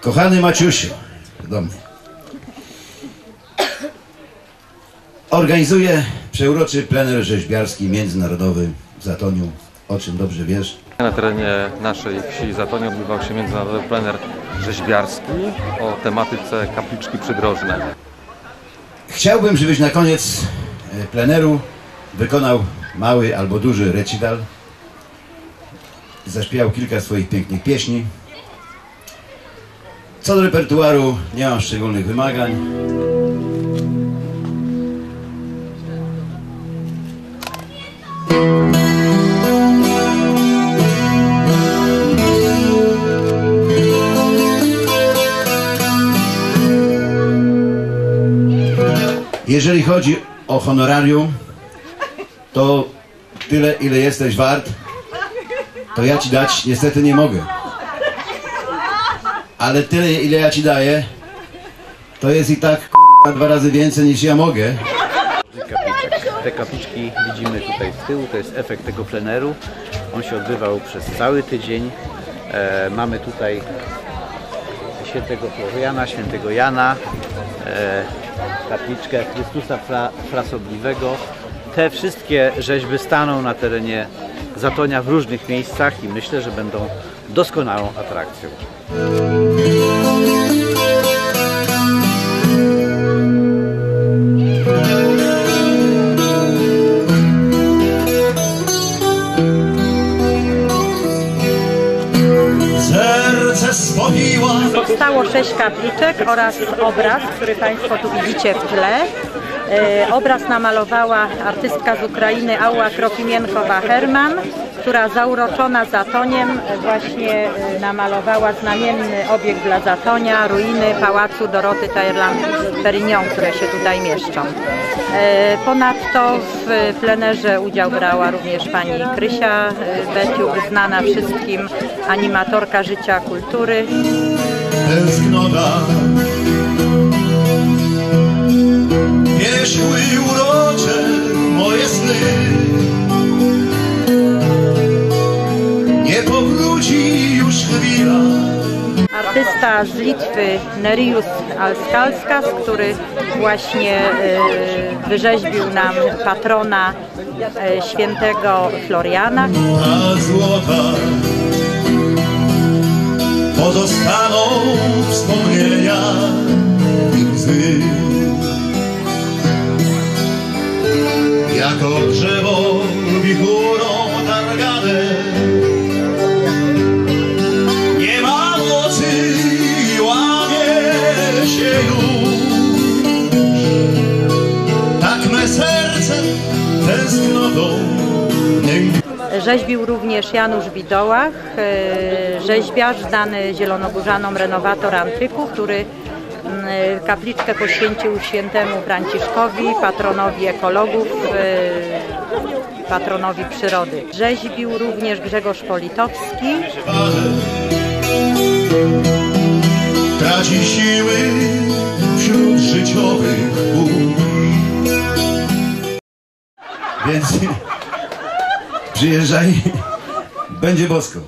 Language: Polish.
Kochany Maciusiu, do mnie. Organizuję przeuroczy plener rzeźbiarski międzynarodowy w Zatoniu, o czym dobrze wiesz. Na terenie naszej wsi Zatonie odbywał się międzynarodowy plener rzeźbiarski o tematyce kapliczki przydrożne. Chciałbym, żebyś na koniec e, pleneru wykonał mały albo duży recital. Zaśpiewał kilka swoich pięknych pieśni. Co do repertuaru nie mam szczególnych wymagań. Jeżeli chodzi o honorarium, to tyle, ile jesteś wart, to ja ci dać niestety nie mogę. Ale tyle, ile ja ci daję, to jest i tak kurwa, dwa razy więcej niż ja mogę. Te kapliczki widzimy tutaj z tyłu, to jest efekt tego pleneru. On się odbywał przez cały tydzień. E, mamy tutaj świętego Floriana, świętego Jana, e, kapliczkę Chrystusa Fra, Frasobliwego. Te wszystkie rzeźby staną na terenie Zatonia w różnych miejscach i myślę, że będą doskonałą atrakcją. Powstało sześć kapliczek oraz obraz, który Państwo tu widzicie w tle. E, Obraz namalowała artystka z Ukrainy Ała Krokimienkowa-Herman, która zauroczona Zatoniem właśnie e, namalowała znamienny obiekt dla Zatonia, ruiny Pałacu Doroty Tajerland-Perignon, które się tutaj mieszczą. E, Ponadto w plenerze udział brała również pani Krysia e, Beciuk, znana wszystkim animatorka życia kultury. tęsknota Wierzchły i Artysta z Litwy Nerius Alskalskas, który właśnie e, wyrzeźbił nam patrona e, świętego Floriana. ta złota Pozostaną wspomnienia łzy Jako drzewo wichurą Rzeźbił również Janusz Widołach, e, rzeźbiarz znany zielonogórzanom renowator antyku, który mm, e, kapliczkę poświęcił świętemu Franciszkowi, patronowi ekologów, e, patronowi przyrody. Rzeźbił również Grzegorz Politowski, traci siły wśród życiowych. Więc przyjeżdżaj, będzie bosko.